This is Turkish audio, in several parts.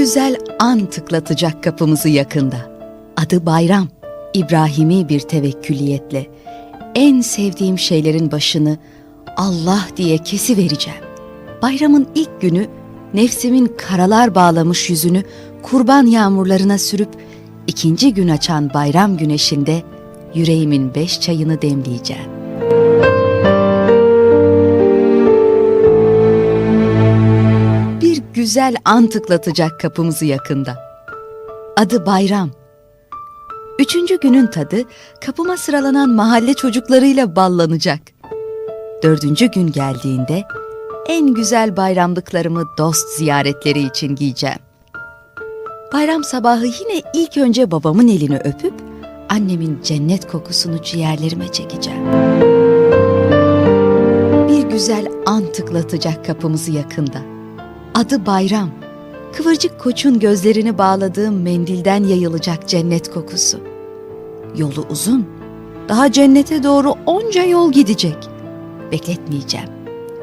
güzel an tıklatacak kapımızı yakında. Adı bayram. İbrahimi bir tevekküliyetle en sevdiğim şeylerin başını Allah diye kesi vereceğim. Bayramın ilk günü nefsimin karalar bağlamış yüzünü kurban yağmurlarına sürüp ikinci gün açan bayram güneşinde yüreğimin beş çayını demleyeceğim. Güzel an tıklatacak kapımızı yakında. Adı Bayram. Üçüncü günün tadı kapıma sıralanan mahalle çocuklarıyla ballanacak. Dördüncü gün geldiğinde en güzel bayramlıklarımı dost ziyaretleri için giyeceğim. Bayram sabahı yine ilk önce babamın elini öpüp annemin cennet kokusunu ciğerlerime çekeceğim. Bir güzel an tıklatacak kapımızı yakında. Adı Bayram. Kıvırcık koçun gözlerini bağladığım mendilden yayılacak cennet kokusu. Yolu uzun. Daha cennete doğru onca yol gidecek. Bekletmeyeceğim.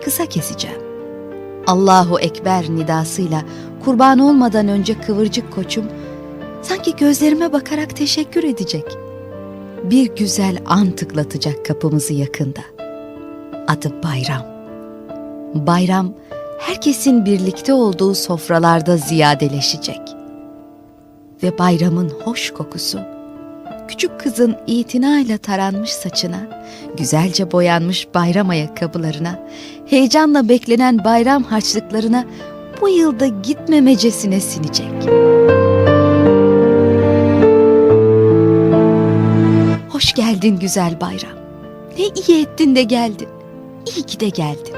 Kısa keseceğim. Allahu Ekber nidasıyla kurban olmadan önce kıvırcık koçum sanki gözlerime bakarak teşekkür edecek. Bir güzel an tıklatacak kapımızı yakında. Adı Bayram. Bayram herkesin birlikte olduğu sofralarda ziyadeleşecek. Ve bayramın hoş kokusu, küçük kızın itinayla taranmış saçına, güzelce boyanmış bayram ayakkabılarına, heyecanla beklenen bayram harçlıklarına bu yılda gitmemecesine sinecek. Hoş geldin güzel bayram. Ne iyi ettin de geldin. İyi ki de geldin.